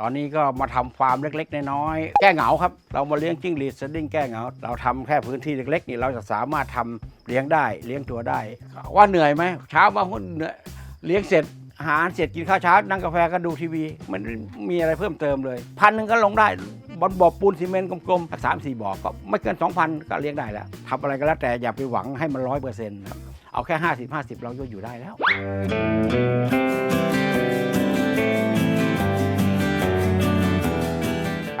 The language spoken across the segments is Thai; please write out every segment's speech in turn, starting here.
ตอนนี้ก็มาทำฟาร์มเล็ก ๆ น้อยๆแก้เหงาครับ เรามาเลี้ยงจิ้งหรีดสดิ้งแก้เหงา เราทำแค่พื้นที่เล็ก ๆ นี่เราจะสามารถทำเลี้ยงได้เลี้ยงตัวได้ ว่าเหนื่อยไหมเช้ามาหุ้นเหนื่อยเลี้ยงเสร็จอาหารเสร็จกินข้าวเช้านั่งกาแฟก็ดูทีวี มันมีอะไรเพิ่มเติมเลย พันหนึ่งก็ลงได้บอลบ่อปูนซีเมนต์กลมๆสักสามสี่บ่อก็ไม่เกิน 2,000 ก็เลี้ยงได้แล้วทำอะไรก็แล้วแต่อย่าไปหวังให้มันร้อยเปอร์เซ็นต์ครับเอาแค่ 50 50 เราก็อยู่ได้แล้ว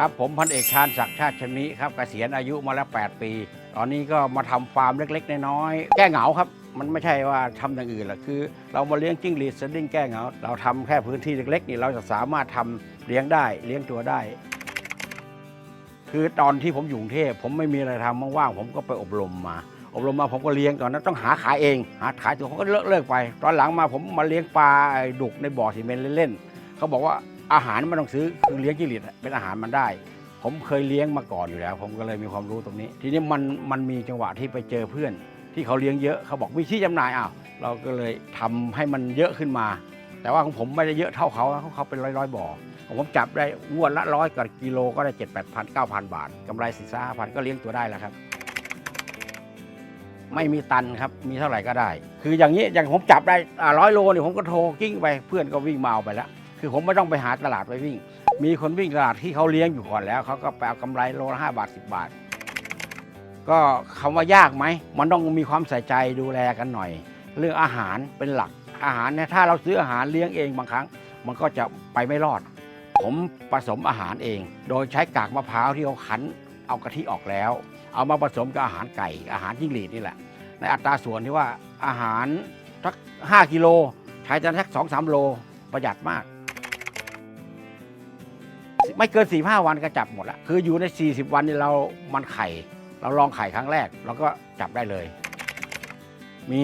ครับผมพันเอกชาญศักดิ์ชาติชำนิครับเกษียณอายุมาแล้ว 8 ปี ตอนนี้ก็มาทำฟาร์มเล็กๆ น้อยๆ แก้เหงาครับ มันไม่ใช่ว่าทำอย่างอื่นหรอกคือ เรามาเลี้ยงจิ้งหรีดสดิ้งแก้เหงา เราทำแค่พื้นที่เล็กๆนี่เราจะสามารถทำเลี้ยงได้เลี้ยงตัวได้ คือตอนที่ผมอยู่กรุงเทพผมไม่มีอะไรทำว่างๆผมก็ไปอบรมมา อบรมมาผมก็เลี้ยงตอนนั้นต้องหาขายเอง หาขายตัวเขาก็เลิกเลิกไป ตอนหลังมาผมมาเลี้ยงปลาดุกในบ่อซีเมนต์เล่นๆเขาบอกว่า อาหารไม่ต้องซื้อคือเลี้ยงจิ้งหรีดเป็นอาหารมันได้ ผมเคยเลี้ยงมาก่อนอยู่แล้ว ผมก็เลยมีความรู้ตรงนี้ ทีนี้มันมันมีจังหวะที่ไปเจอเพื่อน ที่เขาเลี้ยงเยอะเขาบอกมีที่จำหน่ายอ้าวเราก็เลยทำให้มันเยอะขึ้นมา แต่ว่าของผมไม่ได้เยอะเท่าเขาเขาเขาเป็นร้อยร้อยๆบ่อของผมจับได้งวดละร้อยกับกิโลก็ได้เจ็ดแปดพันเก้าพันบาทกำไรสี่ห้าพันก็เลี้ยงตัวได้แล้วครับไม่มีตันครับ มีเท่าไหร่ก็ได้ คืออย่างนี้ อย่างผมจับได้ร้อยโลเนี่ยผมก็โทรกิ้งไป เพื่อนก็วิ่งมาเอาไปแล้ว คือผมไม่ต้องไปหาตลาดไปวิ่ง มีคนวิ่งตลาดที่เขาเลี้ยงอยู่ก่อนแล้วเขาก็ไปเอากำไรโลละห้าบาทสิบาท ก็คำว่ายากไหมมันต้องมีความใส่ใจดูแลกันหน่อย เรื่องอาหารเป็นหลักอาหารเนี่ยถ้าเราซื้ออาหารเลี้ยงเองบางครั้ง มันก็จะไปไม่รอด ผมผสมอาหารเอง โดยใช้กากมะพร้าวที่เขาคั้นเอากะทิออกแล้ว เอามาผสมกับอาหารไก่อาหารจิ้งหรีดนี่แหละ ในอัตราส่วนที่ว่าอาหารสักห้ากิโลใช้จนสักสองสามโลประหยัดมาก ไม่เกิน4ี่ห้าวันก็จับหมดแล้วคืออยู่ใน 40 วันนี่เรามันไข่ เราลองไข่ครั้งแรกเราก็จับได้เลย มี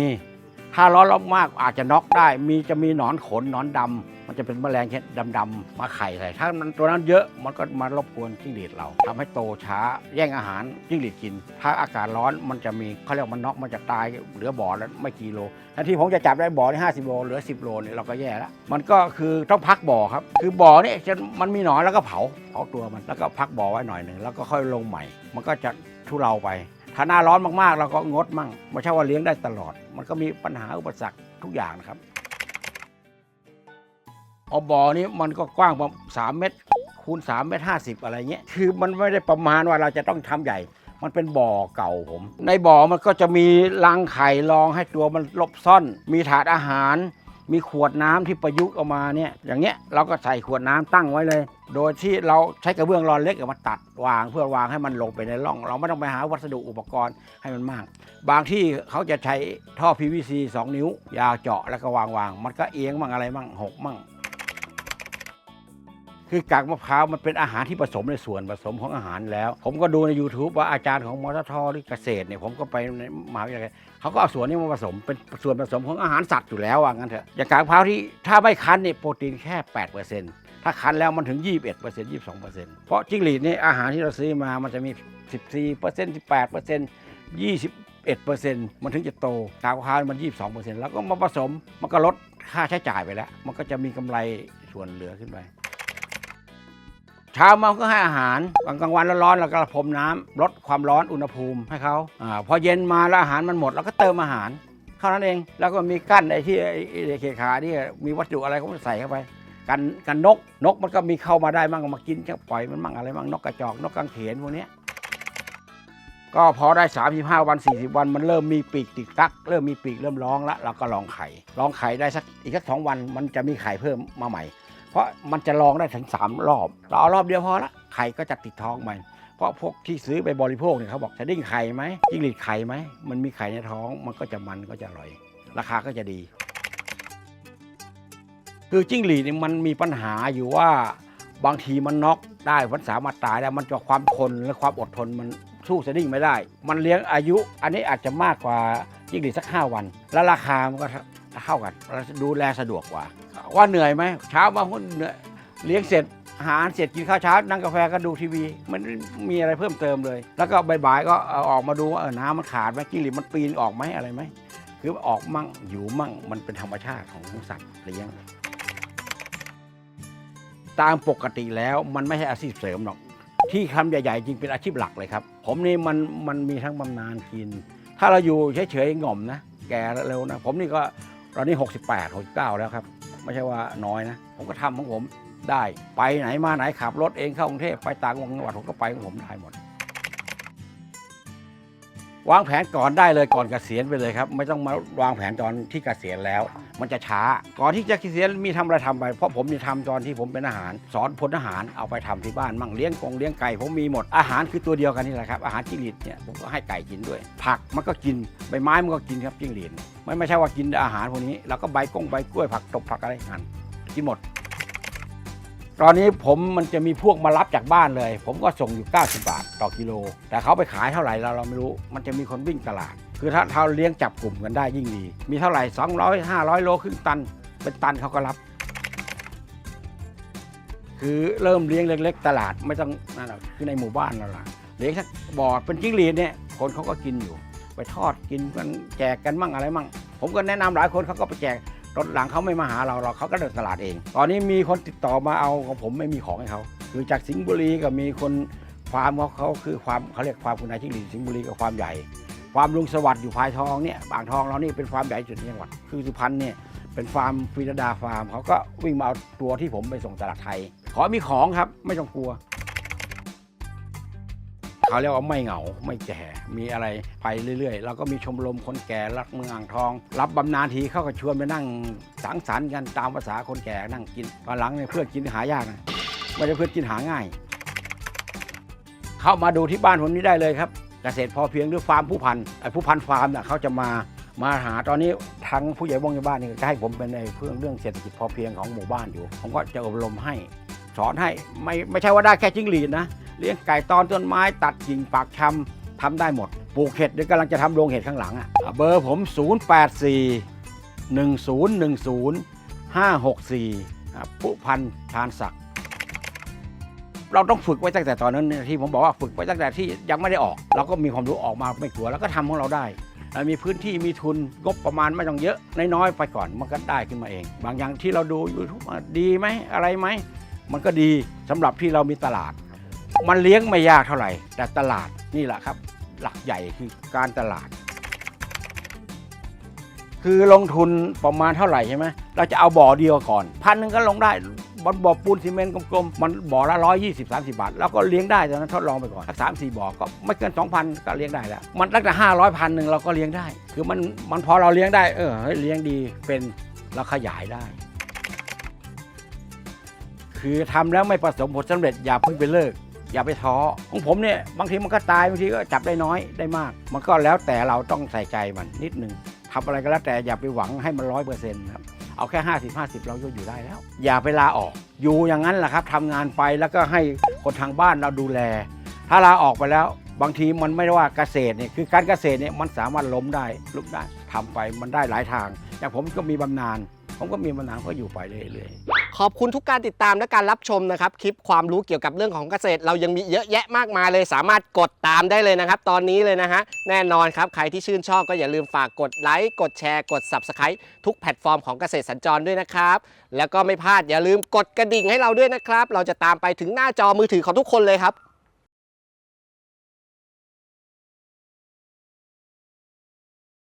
ถ้าร้อนรอบมากอาจจะน็อกได้ มีจะมีหนอนขนหนอนดำ มันจะเป็นแมลงชนิดดำๆมาไข่ใส่ถ้ามันตัวนั้นเยอะมันก็มารบกวนจิ้งหรีดเราทำให้โตช้าแย่งอาหารจิ้งหรีดกิน ถ้าอากาศร้อนมันจะมีเขาเรียกมันน็อกมันจะตายเหลือบ่อแล้วไม่กี่โลทันที่ผมจะจับได้บ่อที่ห้าสิบโลเหลือสิบโลเนี่ยเราก็แย่แล้วมันก็คือต้องพักบ่อครับ คือบ่อเนี่ยจะมันมีหนอนแล้วก็เผาเผาตัวมันแล้วก็พักบ่อไว้หน่อยหนึ่งแล้วก็ค่อยลงใหม่ มันก็จะทุเลาไปถ้าหน้าร้อนมากๆ เราก็งดมั่งไม่ใช่ว่าเลี้ยงได้ตลอด มันก็มีปัญหาอุปสรรคทุกอย่างนะครับ เอาบ่อนี้มันก็กว้างประมาณสามเมตรคูณ3เมตรห้าสิบอะไรเงี้ยคือมันไม่ได้ประมาณว่าเราจะต้องทำใหญ่ มันเป็นบ่อเก่าผม ในบ่อมันก็จะมีรังไข่รองให้ตัวมันหลบซ่อน มีถาดอาหาร มีขวดน้ำที่ประยุกต์ออกมาเนี่ยอย่างเงี้ยเราก็ใส่ขวดน้ำตั้งไว้เลย โดยที่เราใช้กระเบื้องรอนเล็กเอามาตัดวางเพื่อวางให้มันลงไปในร่อง เราไม่ต้องไปหาวัสดุอุปกรณ์ให้มันมาก บางที่เขาจะใช้ท่อ PVC 2 นิ้วยาวเจาะแล้วก็วางวางมันก็เอียงมั่งอะไรมั่งหกมั่ง คือกากมะพร้าวมันเป็นอาหารที่ผสมในส่วนผสมของอาหารแล้ว ผมก็ดูใน YouTube ว่าอาจารย์ของมอททหรือเกษตรเนี่ยผมก็ไปในมหาวิทยาลัยเขาก็เอาส่วนนี้มาผสมเป็นส่วนผสมของอาหารสัตว์อยู่แล้วว่างั้นเถอะอย่างกากมะพร้าวที่ถ้าไม่คั้นเนี่ยโปรตีนแค่ 8%ถ้าคั้นแล้วมันถึง 21% 22%เพราะจิ้งหรีดนี่อาหารที่เราซื้อมามันจะมี 14% 18% 21%มันถึงจะโตกากมะพร้าวมัน 22%แล้วก็มาผสม มันก็ลดค่าใช้จ่ายไปแล้ว มันก็จะมีกำไรส่วนเหลือขึ้นไป เช้ามาก็ให้อาหารกลางกลางวันร้อนๆเราก็พรมน้ำลดความร้อนอุณหภูมิให้เขาอาพอเย็นมาแล้วอาหารมันหมดเราก็เติมอาหารเท่านั้นเองแล้วก็มีกั้นไอ้ที่ไอ้เคขาที่มีวัสดุอะไรก็ใส่เข้าไปกันกันนกนกมันก็มีเข้ามาได้มั่งมากินก็ปล่อยมันมั่งอะไรมั่งนกกระจอกนกกางเขนพวกนี้ก็พอได้ 35 วัน 40 วันมันเริ่มมีปีกติดตัก เริ่มมีปีกเริ่มร้องแล้วเราก็ลองไข่ลองไข่ได้สักอีกสักสองวันมันจะมีไข่เพิ่มมาใหม่ เพราะมันจะลองได้ถึง 3 รอบ เราเอารอบเดียวพอละไข่ก็จะติดท้องมันเพราะพวกที่ซื้อไปบริโภคเนี่ยเขาบอกจะดิ้งไข่ไหมจิ้งหรีดไข่ไหมมันมีไข่ในท้องมันก็จะมันก็จะอร่อย ราคาก็จะดี คือจิ้งหรีดเนี่ยมันมีปัญหาอยู่ว่าบางทีมันน็อกได้มันสามารถตายได้มันจะความทนและความอดทนมันสู้สดิ้งไม่ได้ มันเลี้ยงอายุ อันนี้อาจจะมากกว่าจิ้งหรีดสักห้าวัน แล้วราคามันก็เท่ากันดูแลสะดวกกว่า ว่าเหนื่อยไหมเช้ามาหุ้นเหนื่อยเลี้ยงเสร็จอาหารเสร็จกินข้าวเช้านั่งกาแฟก็ดูทีวี มันมีอะไรเพิ่มเติมเลย แล้วก็บ่ายๆก็ออกมาดูว่าเออน้ำมันขาดไหมกิ้งหรีดมันปีนออกไหมอะไรไหมคือออกมั่งอยู่มั่งมันเป็นธรรมชาติของสัตว์เลี้ยงตามปกติแล้วมันไม่ใช่อาชีพเสริมหรอก ที่ทำใหญ่ๆ จริงเป็นอาชีพหลักเลยครับ ผมนี่มันมันมีทั้งบำนาญกิน ถ้าเราอยู่เฉยๆง่อมนะ แก่เร็วนะ ผมนี่ก็ตอนนี้ 68 69 แล้วครับ ไม่ใช่ว่าน้อยนะ ผมก็ทำของผมได้ ไปไหนมาไหนขับรถเองเข้ากรุงเทพไปต่างจังหวัดผมก็ไปของผมได้หมด วางแผนก่อนได้เลยก่อนเกษียณไปเลยครับ ไม่ต้องมาวางแผนตอนที่เกษียณแล้ว มันจะช้า ก่อนที่จะเกษียณมีทำอะไรทำไป เพราะผมนี่ทำตอนที่ผมเป็นอาหาร สอนพลทหารเอาไปทำที่บ้านมั่งเลี้ยงกงเลี้ยงไก่ผมมีหมดอาหารคือตัวเดียวกันนี่แหละครับอาหารจิ้งหรีดเนี่ยผมก็ให้ไก่กินด้วย ผักมันก็กินใบไม้มันก็กินครับจิ้งหรีดไม่ไม่ใช่ว่ากินอาหารพวกนี้แล้วก็ใบกงใบกล้วยผักตบผักอะไรหันกินหมด ตอนนี้ผมมันจะมีพวกมารับจากบ้านเลย ผมก็ส่งอยู่ 90 บาทต่อกิโล แต่เขาไปขายเท่าไหร่เราเราไม่รู้ มันจะมีคนวิ่งตลาด คือถ้าเราเลี้ยงจับกลุ่มกันได้ยิ่งดี มีเท่าไหร่ 200 500 โลครึ่งตัน เป็นตันเขาก็รับ คือเริ่มเลี้ยงเล็ก ๆ ตลาดไม่ต้องนั่นหรอกคือในหมู่บ้านเราล่ะเลี้ยงสักบ่อเป็นจิ้งหรีดเนี่ยคนเขาก็กินอยู่ ไปทอดกินกันแจกกันมั่งอะไรมั่งผมก็แนะนำหลายคนเขาก็ไปแจก รถหลังเขาไม่มาหาเราเราเขาก็เดินตลาดเอง ตอนนี้มีคนติดต่อมาเอาของผมไม่มีของให้เขาคือจากสิงห์บุรีก็มีคนฟามของเขาคือความเขาเรียกความคุณนายชิงหลีสิงห์บุรีกับความใหญ่ ความลุงสวัสดิ์อยู่พายทองเนี่ยบางทองเรานี่เป็นฟามใหญ่สุดในจังหวัดคือสุพรรณเนี่ยเป็นฟาร์มฟรีดาฟาร์มเขาก็วิ่งมาเอาตัวที่ผมไปส่งตลาดไทย ขอมีของครับไม่ต้องกลัว เขาเรียกว่าไม่เหงาไม่แก่มีอะไรไปเรื่อยๆเราก็มีชมรมคนแก่รักเมืองอ่างทอง รับบำนาญทีเขาก็ชวนไปนั่งสังสรรค์กันตามภาษาคนแก่นั่งกินตอนหลังเนี่ยเพื่อกินหายากนะไม่ได้เพื่อกินหาง่าย เข้ามาดูที่บ้านผมนี้ได้เลยครับเกษตรพอเพียงหรือฟาร์มผู้พันไอ้ผู้พันฟาร์มเนี่ยเขาจะมามาหาตอนนี้ทางผู้ใหญ่บ้งในบ้านนี่ก็ให้ผมเป็นในเพื่องเรื่องเศรษฐกิจพอเพียงของหมู่บ้านอยู่ ผมก็จะอบรมให้สอนให้ไม่ไม่ใช่ว่าได้แค่จิ้งหรีดนะ เลี้ยงไก่ตอนต้นไม้ตัดกิ่งปากชำทำได้หมด ปลูกเห็ดเดี๋ยวกำลังจะทำโรงเห็ดข้างหลังอะเบอร์ผม 084 1010 564อะผู้พันชานศักดิ์เราต้องฝึกไว้ตั้งแต่ตอนนั้นที่ผมบอกว่าฝึกไว้ตั้งแต่ที่ยังไม่ได้ออก เราก็มีความรู้ออกมาไม่กลัวแล้วก็ทำของเราได้ มีพื้นที่มีทุนงบประมาณไม่ต้องเยอะน้อยๆไปก่อนมันก็ได้ขึ้นมาเอง บางอย่างที่เราดูยูทูบดีไหมอะไรไหมมันก็ดีสำหรับที่เรามีตลาด มันเลี้ยงไม่ยากเท่าไหร่ แต่ตลาดนี่แหละครับ หลักใหญ่คือการตลาด คือลงทุนประมาณเท่าไหร่ใช่ไหมเราจะเอาบ่อเดียวก่อน พันหนึ่งก็ลงได้บนบ่อปูนซีเมนต์กลมๆมันบ่อละร้อยยี่สิบสามสิบาทแล้วก็เลี้ยงได้ตอนนั้นทดลองไปก่อนสักสามสี่บ่อก็ไม่เกินสองพันก็เลี้ยงได้แล้วมันตั้งแต่ห้าร้อยพันหนึ่งเราก็เลี้ยงได้ คือมันมันพอเราเลี้ยงได้เออเลี้ยงดีเป็นเราขยายได้ คือทำแล้วไม่ประสบผลสำเร็จอย่าเพิ่งไปเลิก อย่าไปท้อของผมเนี่ยบางทีมันก็ตายบางทีก็จับได้น้อยได้มาก มันก็แล้วแต่เราต้องใส่ใจมันนิดนึงทำอะไรก็แล้วแต่อย่าไปหวังให้มันร้อยเปอร์เซ็นต์ครับเอาแค่ 50 50 เราก็อยู่ได้แล้ว อย่าไปลาออก อยู่อย่างนั้นแหละครับทำงานไปแล้วก็ให้คนทางบ้านเราดูแล ถ้าลาออกไปแล้วบางทีมันไม่ได้ว่าเกษตรเนี่ยคือการเกษตรเนี่ยมันสามารถล้มได้ลุกได้ทำไปมันได้หลายทาง อย่างผมก็มีบำนาญผมก็มีบำนาญก็อยู่ไปเรื่อยๆ อบคุณทุกการติดตามและการรับชมนะครับ คลิปความรู้เกี่ยวกับเรื่องของเกษตร เรายังมีเยอะแยะมากมายเลย สามารถกดตามได้เลยนะครับ ตอนนี้เลยนะฮะ แน่นอนครับ ใครที่ชื่นชอบก็อย่าลืมฝากกดไลค์ กดแชร์ กด Subscribe ทุกแพลตฟอร์มของเกษตรสัญจรด้วยนะครับ แล้วก็ไม่พลาดอย่าลืมกดกระดิ่งให้เราด้วยนะครับ เราจะตามไปถึงหน้าจอมือถือของทุกคนเลยครับ